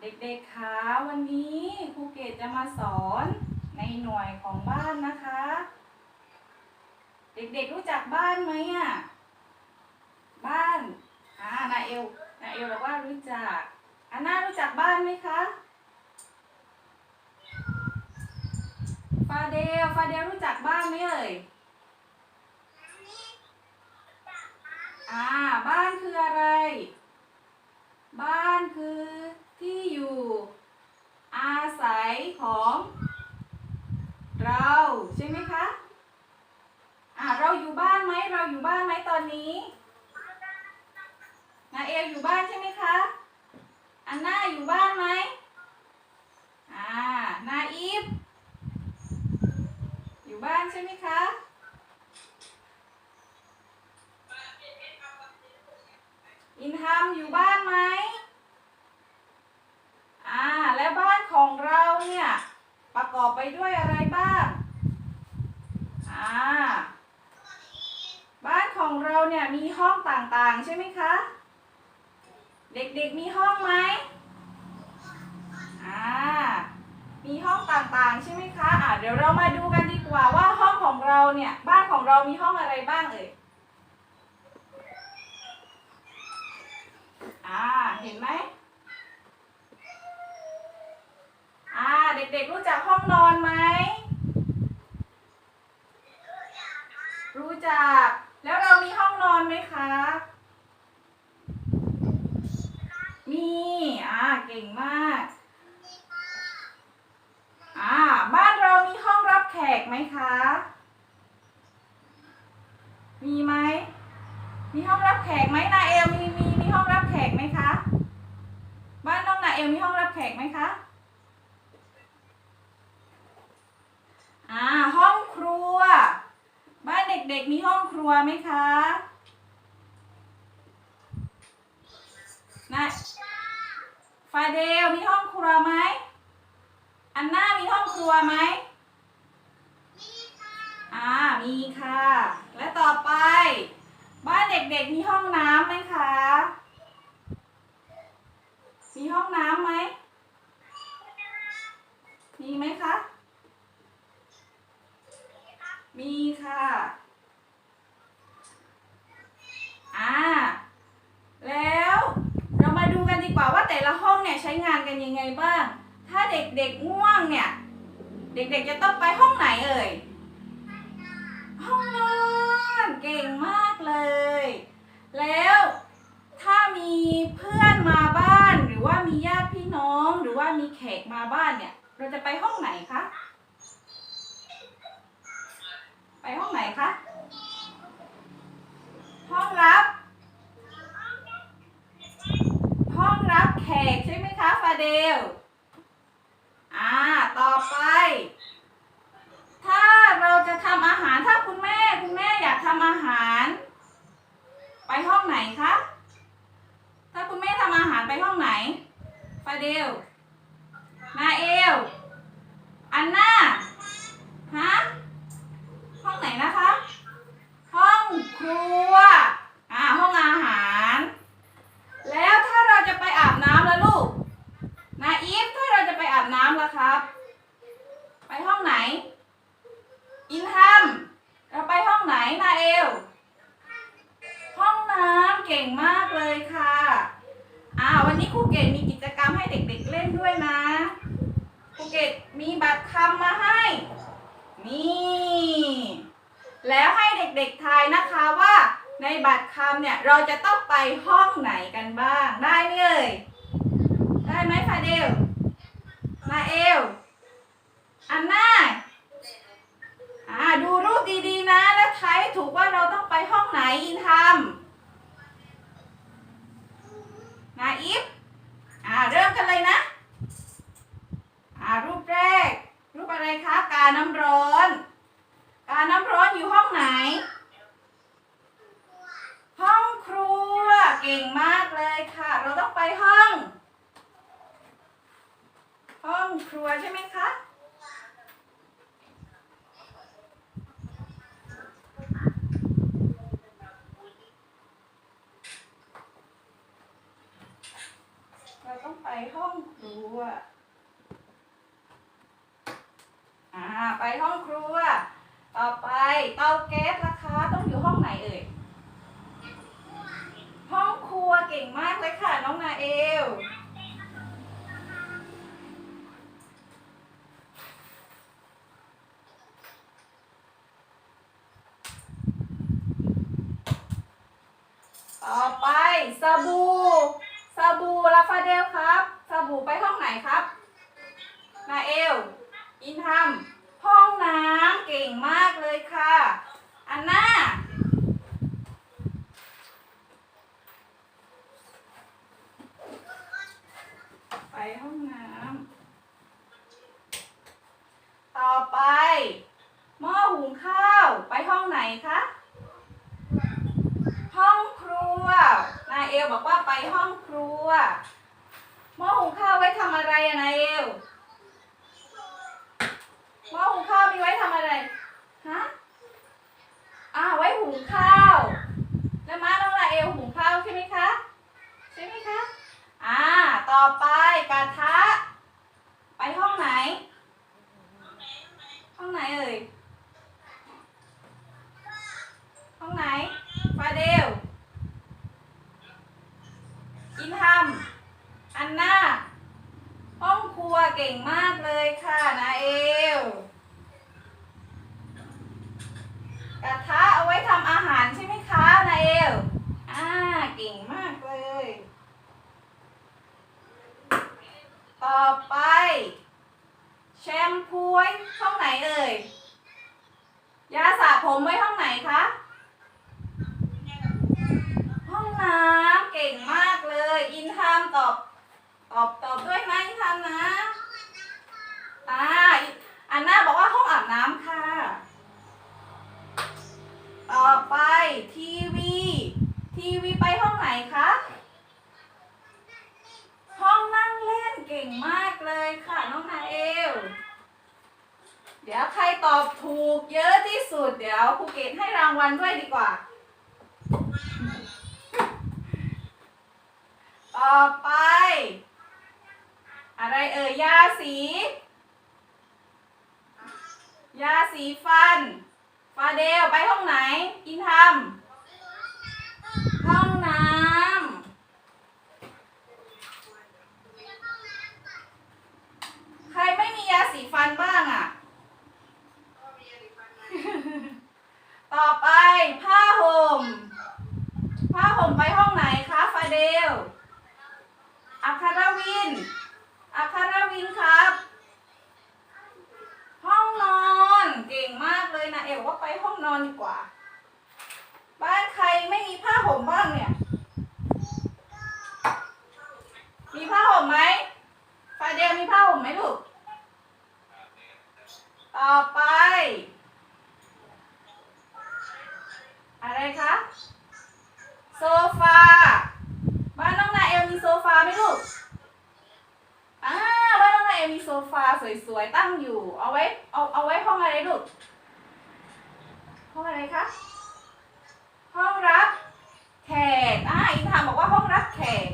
เด็กๆคะวันนี้ครูเกตจะมาสอนในหน่วยของบ้านนะคะ เด็กๆรู้จักบ้านไหมอะ บ้าน อ่านาเอลนาเอลบอกว่ารู้จักอันน่ารู้จักบ้านไหมคะ ฟาเดล ฟาเดลรู้จักบ้านไหมเอ่ย อ่า บ้านคืออะไร บ้านคือที่อยู่ อาศัยของ เราใช่ไหมคะอ่าเราอยู่บ้านไหมเราอยู่บ้านไหมตอนนี้นาเอลอยู่บ้านใช่ไหมคะอันน่าอยู่บ้านไหมอ่านาอีฟอยู่บ้านใช่ไหมคะ อินทามอยู่บ้านไหมอ่า แล้วบ้านของเราเนี่ย ประกอบไปด้วยอะไรบ้างอ่า บ้านของเราเนี่ยมีห้องต่างๆใช่ไหมคะ เด็กๆมีห้องไหมอ่า มีห้องต่างๆใช่ไหมคะ อ่าเดี๋ยวเรามาดูกันดีกว่าว่าห้องของเราเนี่ย บ้านของเรามีห้องอะไรบ้างเอ่ย อ่า เห็นไหมอ่า เด็กๆรู้จักห้องนอนไหม รู้จัก แล้วเรามีห้องนอนไหมคะมีอ่า เก่งมาก อ่า บ้านเรามีห้องรับแขกไหมคะ มีไหม มีห้องรับแขกไหมนาเอลมีมีมีห้องรับแขกไหมคะ บ้านน้องนา เอลมีห้องรับแขกไหมคะอ่าห้องครัว บ้านเด็กๆมีห้องครัวไหมคะนะฟาเดลมีห้องครัวไหมอันน่ามีห้องครัวไหมอ่ามีค่ะ และต่อไป บ้านเด็กๆมีห้องน้ำไหมคะ มีห้องน้ำไหม มีไหมคะ มีค่ะ อ่า แล้วเรามาดูกันดีกว่าว่าแต่ละห้องเนี่ยใช้งานกันยังไงบ้าง ถ้าเด็กๆง่วงเนี่ย เด็กๆจะต้องไปห้องไหนเอ่ย ห้องนอน เก่งมากเลย แล้ว ถ้ามีเพื่อนมาบ้าน หรือว่ามีญาติพี่น้อง หรือว่ามีแขกมาบ้านเนี่ย เราจะไปห้องไหนคะ ไปห้องไหนคะ ห้องรับ ห้องรับแขกใช่ไหมคะฟาเดล อ่า ต่อไป ถ้าเราจะทำอาหารถ้าคุณแม่คุณแม่อยากทำอาหาร ไปห้องไหนคะ ถ้าคุณแม่ทำอาหารไปห้องไหน ฟาเดล นาเอล อันน่า ฮะ ห้องไหนนะคะ ห้องครัว อ่า ห้องอาหาร แล้วถ้าเราจะไปอาบน้ำแล้วลูก นาอีฟถ้าเราจะไปอาบน้ำล่ะครับ ไปห้องไหน อินทัมเราไปห้องไหน นาเอล ห้องน้ำเก่งมากเลยค่ะ อ่า วันนี้ครูเกดมีกิจกรรมให้เด็กๆเล่นด้วยนะ ครูเกดมีบัตรคำมาให้ นี่ แล้วให้เด็กๆทายนะคะว่า ในบัตรคำเนี่ยเราจะต้องไปห้องไหนกันบ้าง ได้ไหมเอ่ย ได้ไหมฟาเดล นาเอล อันหน้าอ่าดูรูปดีๆนะ แล้วทยให้ถูกว่าเราต้องไปห้องไหนอินทำ ไปห้องครัว อ่า ไปห้องครัว ต่อไปเตาแก๊สราคาต้องอยู่ห้องไหนเอ่ย ห้องครัวเก่งมากเลยค่ะ น้องนาเอลำห้องน้ำเก่งมากเลยค่ะ อันน่าไปห้องน้ำต่อไป หม้อหุงข้าวไปห้องไหนคะห้องครัว นายเอลบอกว่าไปห้องครัว หม้อหุงข้าวไว้ทำอะไรอะนายเอล หม้อหุงข้าวมีไว้ทำอะไร ฮะอ่าไว้หุงข้าว แล้วม้าน้องลาเอลหุงข้าวใช่ไหมคะ ใช่ไหมคะ อ่า ต่อไปกระทะ ไปห้องไหน ห้องไหนเอ่ย ห้องไหน ฟาเดล อินทำอันนาห้องครัวเก่งมากเลยค่ะนาเอล กระทะเอาไว้ทำอาหารใช่ไหมคะนาเอล อ่า เก่งมากเลย ต่อไป แชมพูไว้ห้องไห นเอ่ย ยาสระผมไว้ห้องไหนคะ ห้องน้ำเก่งมากเลย อินทามตอบ ตอบตอบด้วยไหมอินทามนะอ่าอันน่าบอกว่าห้องอาบน้ำค่ะ ต่อไปทีวี ทีวีไปห้องไหนคะ ห้องนั่งเล่นเก่งมากเลยค่ะ น้องนาเอล เดี๋ยวใครตอบถูกเยอะที่สุด เดี๋ยวครูเกตให้รางวัลด้วยดีกว่า ต่อไป อะไรเอ่ยยาสี ยาสีฟัน ฟาเดลไปห้องไหน อินทำห้องน้ำใครไม่มียาสีฟันบ้างอะ ต่อไปผ้าห่ม ผ้าห่มไปห้องไหนคะฟาเดล อัคารวิน อัคารวินครับ ห้องนอนเก่งมากเลยนะเอวว่าไปห้องนอนดีกว่า บ้านใครไม่มีผ้าห่มบ้างเนี่ย มีผ้าห่มไหมฟาเดลมีผ้าห่มไหมลูก ต่อไป อะไรคะโซฟาบ้านน้องนาเอลมีโซฟาไหมลูกอ่าบ้านน้องนาเอลมีโซฟาสวยๆตั้งอยู่ เอาไว้เอาเอาไว้ห้องอะไรลูกห้องอะไรคะห้องรับแขกอ่าอินทามบอกว่าห้องรับแขก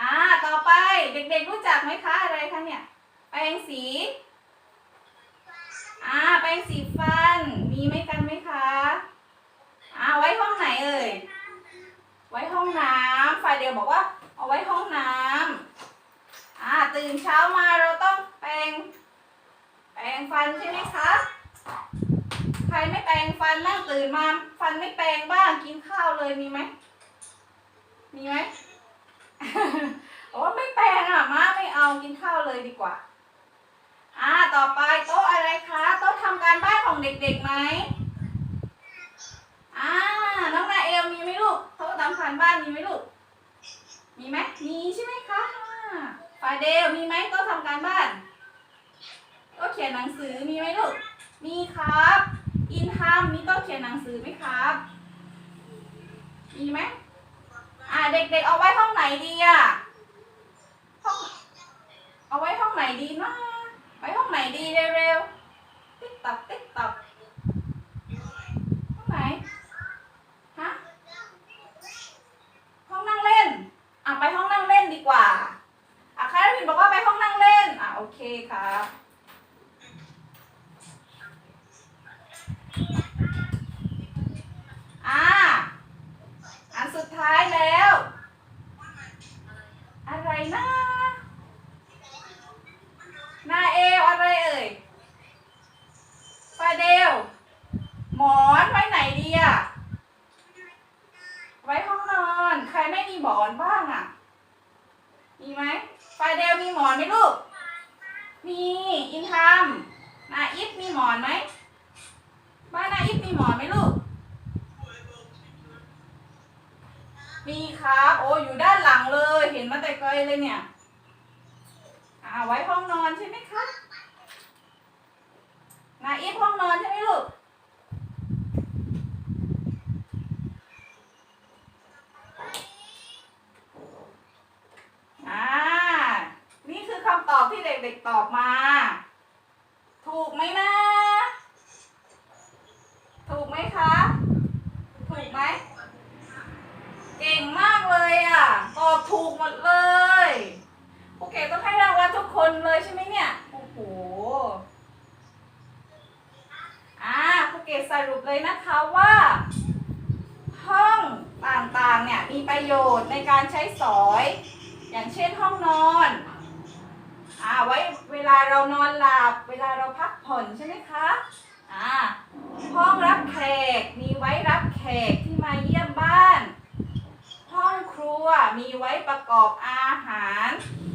อ่า ต่อไปเด็กๆรู้จักไหมคะอะไรคะเนี่ย แปรงสี อ่า แปรงสีฟัน มีไหมกันไหมคะ อ่า ไว้ห้องไหนเอ่ย ไว้ห้องน้ำฝ่ายเดียวบอกว่า เอาไว้ห้องน้ำอ่า ตื่นเช้ามาเราต้องแปรง แปรงฟันใช่ไหมคะ ใครไม่แปรงฟันนั่งตื่นมา ฟันไม่แปรงบ้าง กินข้าวเลยมีไหม มีไหม โอ้ไม่แปลงอะมาไม่เอา กินข้าวเลยดีกว่า อ่า ต่อไปโต๊ะอะไรคะโต๊ะทำการบ้านของเด็กๆไหมอ่า น้องนาเอลมีไหมลูกโต๊ะทำการบ้านมีไหมลูก มีไหมมีใช่ไหมคะอ่าฟาเดลมีไหมโต๊ะทำการบ้านโต๊ะเขียนหนังสือมีไหมลูก มีครับ อินทามมีโต๊ะเขียนหนังสือไหมครับ มีไหมอ่าเด็กๆเอาไว้ห้องไหนดีอะ เอาไว้ห้องไหนดีนะไว้ห้องไหนดีเร็วๆติ๊กตับติ๊กตับห้องไหนฮะห้องนั่งเล่นอะไปห้องนั่งเล่นดีกว่า หมอนบ้างอะ มีไหมไฟเดลมีหมอนไหมลูก มีอินทามนาอิฟมีหมอนไหมบ้านนาอิฟมีหมอนไหมลูก มีครับ โอ้อยู่ด้านหลังเลย เห็นมาแต่ไกลเลยเนี่ยอ่าไว้ห้องนอนใช่ไหมคะนาอีฟห้องนอนใช่ไหมลูก อ่า นี่คือคำ ตอบที่เด็กๆตอบมา ถูกไหมนะ ถูกไหมคะ ถูกไหม เก่งมากเลยอะ ตอบถูกหมดเลยโอเคต้องให้รางวัลทุกคนเลยใช่ไหมเนี่ย โอ้โหอ่าภูเก็ตสรุปเลยนะคะว่า ห้องต่างๆเนี่ยมีประโยชน์ในการใช้สอย อย่างเช่นห้องนอน อ่าไว้เวลาเรานอนหลับ เวลาเราพักผ่อนใช่ไหมคะอ่าห้องรับแขกมีไว้รับแขกที่มาเยี่ยมบ้าน ห้องครัวมีไว้ประกอบอาหาร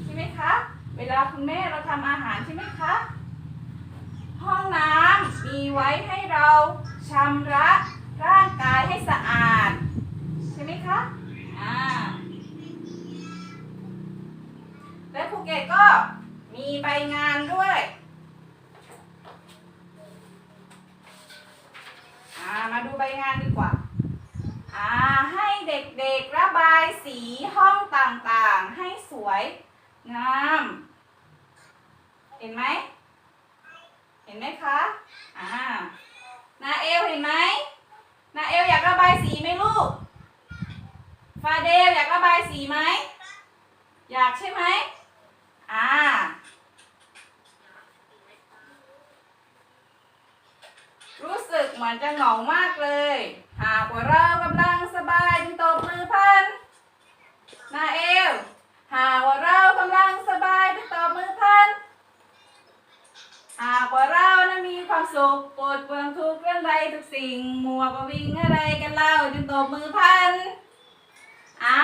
ใช่ไหมคะ เวลาคุณแม่เราทำอาหารใช่ไหมคะ ห้องน้ำมีไว้ให้เราชำระร่างกายให้สะอาด ใช่ไหมคะอ่าและภูเก็ตก็ มีใบงานด้วยอ่ามาดูใบงานดีกว่าอ่าให้เด็กๆระบายสีห้องต่างๆ ให้สวยงาม เห็นไหม เห็นไหมคะอ่านาเอลเห็นไหมนาเอลอยากระบายสีไหมลูก ฟาเดลอยากระบายสีไหม อยากใช่ไหมอ่า รู้ สึกเหมือนจะเหงามากเลย หากว่าเรากำลังสบายจึงตบมือพันนาเอลหากว่าเรากำลังสบายจึงตบมือพันหากว่าเรานั้นมีความสุขปวดเปลืองทุกเรื่องใดทุกสิ่ง มัวประวิงอะไรกันเล่าจึงตบมือพันอ่า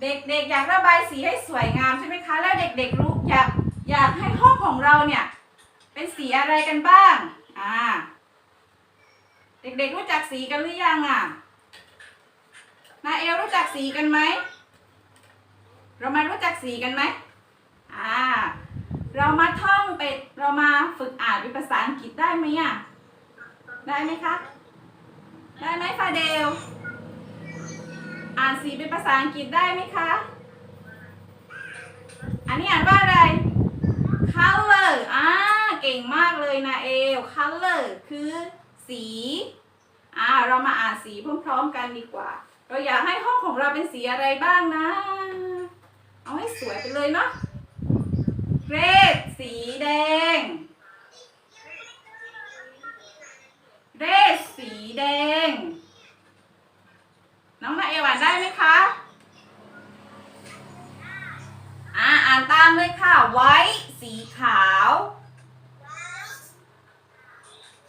เด็กๆอยากระบายสีให้สวยงามใช่ไหมคะ แล้วเด็กๆรู้อยากอยากให้ห้องของเราเนี่ย เป็นสีอะไรกันบ้าง อ่า เด็กๆรู้จักสีกันหรือยังอะ นาเอลรู้จักสีกันไหม เรามารู้จักสีกันไหมอ่า เรามาท่องเป็นเรามาฝึกอ่านเป็นภาษาอังกฤษได้ไหมอะ ได้ไหมคะ ได้ไหมฟาเดล อ่านสีเป็นภาษาอังกฤษได้ไหมคะ อันนี้อ่านว่าอะไร color อ่า ก่งมากเลยนะเอล color คือสีอ่าเรามาอ่านสีพร้อมๆกันดีกว่า เราอยากให้ห้องของเราเป็นสีอะไรบ้างนะ เอาให้สวยไปเลยเนาะ red สีแดง red สีแดง น้องนาเอวอ่านได้ไหมคะ อ่าอ่านตามเลยค่ะ ไว้ สีขาว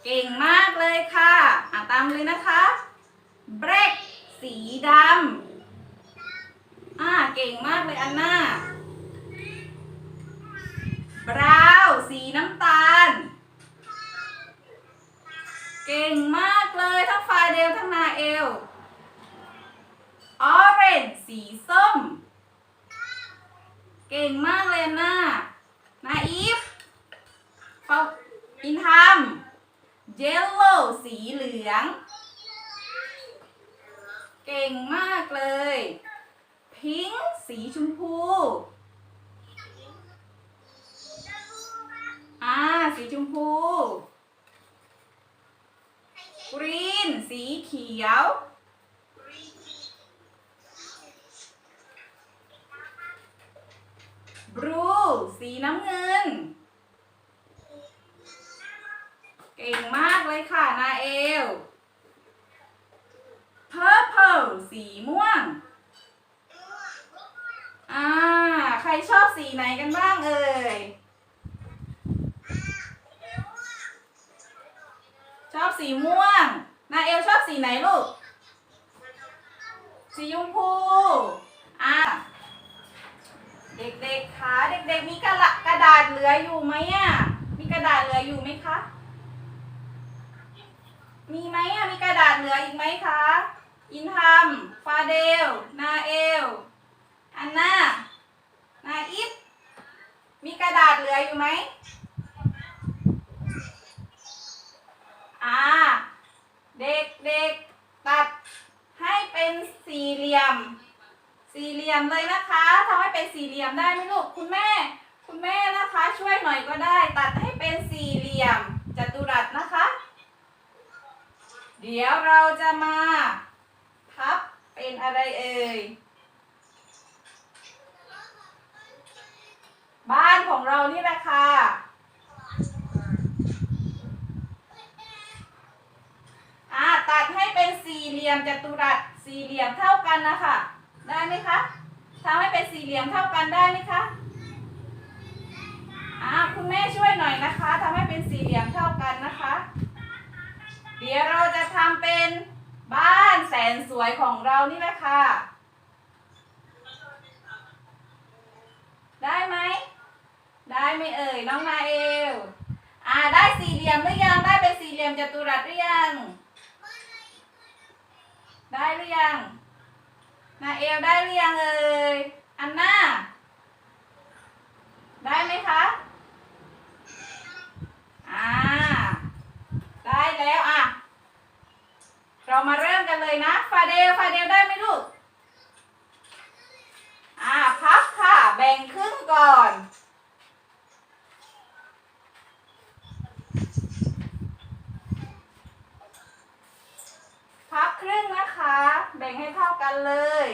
เก่งมากเลยค่ะอ่าตามเลยนะคะ black สีดำอ่าเก่งมากเลยอันน่าบราวสีน้ำตาล เก่งมากเลยทั้งฟาเดลทั้งนาเอลออเรนสีส้ม เก่งมากเลยนะนาอีฟฟาอินทัม เยลโล่สีเหลือง เก่งมากเลยพิงค์สีชมพู อ่า สีชมพูกรีนสีเขียวบลูสีน้ำเงิน ก่งมากเลยค่ะ นาเอล purple สีม่วง อ่า ใครชอบสีไหนกันบ้างเอ่ย ชอบสีม่วง นาเอลชอบสีไหนลูก สีชมพู อะเด็กๆคะ เด็กๆ มีกระละกระดาษเหลืออยู่ไหมอะ มีกระดาษเหลืออยู่ไหมคะ มีไหมอะ มีกระดาษเหลืออีกไหมคะ อินทัมฟาเดล นาเอล อันนานาอิฟมีกระดาษเหลืออยู่ไหมอ่า เด็กๆตัดให้เป็นสี่เหลี่ยม สี่เหลี่ยมเลยนะคะทำให้เป็นสี่เหลี่ยมได้ไหมลูก คุณแม่ คุณแม่นะคะ ช่วยหน่อยก็ได้ ตัดให้เป็นสี่เหลี่ยมจัตุรัสนะคะ เดี๋ยวเราจะมาพับเป็นอะไรเอ่ย บ้านของเรานี่แหละค่ะ อ่าตัดให้เป็นสี่เหลี่ยมจัตุรัสสี่เหลี่ยมเท่ากันนะคะ ได้ไหมคะทำให้เป็นสี่เหลี่ยมเท่ากันได้ไหมคะอ่าคุณแม่ช่วยหน่อยนะคะทำให้เป็นสี่เหลี่ยมเท่ากันนะคะ เดี๋ยวเราจะทำเป็นบ้านแสนสวยของเรานี่แหละค่ะ ได้ไหม ได้ไหมเอ่ยน้องนาเอล อ่าได้สี่เหลี่ยมหรือยัง ได้เป็นสี่เหลี่ยมจัตุรัสหรือยัง ได้หรือยังนาเอลได้หรือยังเอ่ย อันน่า ได้ไหมคะ อ่า ได้แล้วอะ เรามาเริ่มกันเลยนะ ฟาเดล ฟาเดลได้ไหมลูก อ่า พับค่ะ แบ่งครึ่งก่อน พับครึ่งนะคะ แบ่งให้เท่ากันเลย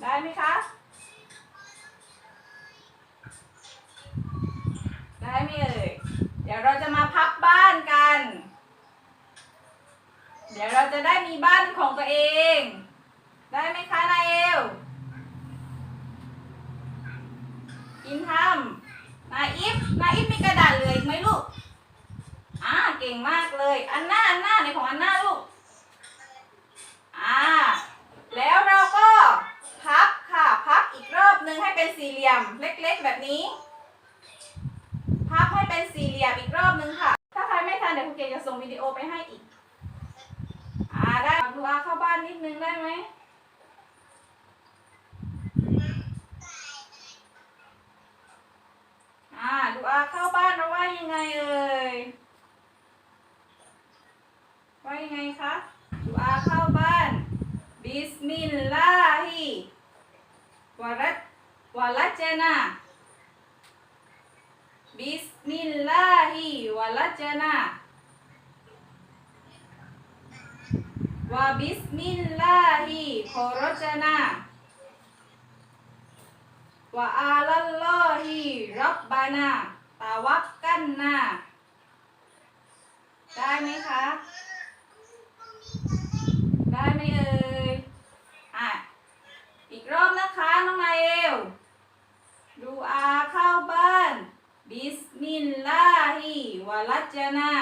ได้ไหมคะ ดี๋ยวเราจะมาพับบ้านกัน เดี๋ยวเราจะได้มีบ้านของตัวเอง ได้ไหมคะนายเอลอินทำนายอิฟนายอิฟมีกระดาษเหลืออีกไหมลูก อ่า เก่งมากเลย อันหน้าอันหน้าในของอันหน้าลูก อ่า แล้วเราก็พับค่ะ พับอีกรอบนึงให้เป็นสี่เหลี่ยมเล็กๆแบบนี้ เป็นสี่เหลี่ยมอีกรอบนึงค่ะ ถ้าใครไม่ทันเดี๋ยวครูเกจะส่งวิดีโอไปให้อีก อ่าได้ดูอาเข้าบ้านนิดนึงได้ไหมอ่าดูอาเข้าบ้านเราว่ายังไงเอ่ยว่ายังไงคะดูอาเข้าบ้าน บิสมิลลาฮิวะรัตวะลัจน บิสมิลลาฮิวะลัจนะวะบิสมิลลาฮิขอร وبسم الله خرجنا وعلى الله ربنا توكلنا ได้ไหมคะ ได้ไหมเอ่ย อะ อีกรอบนะคะ น้องนายเอลดูอาเข้าบ้าน বিসমিল্লাহি ওয়ালাচানা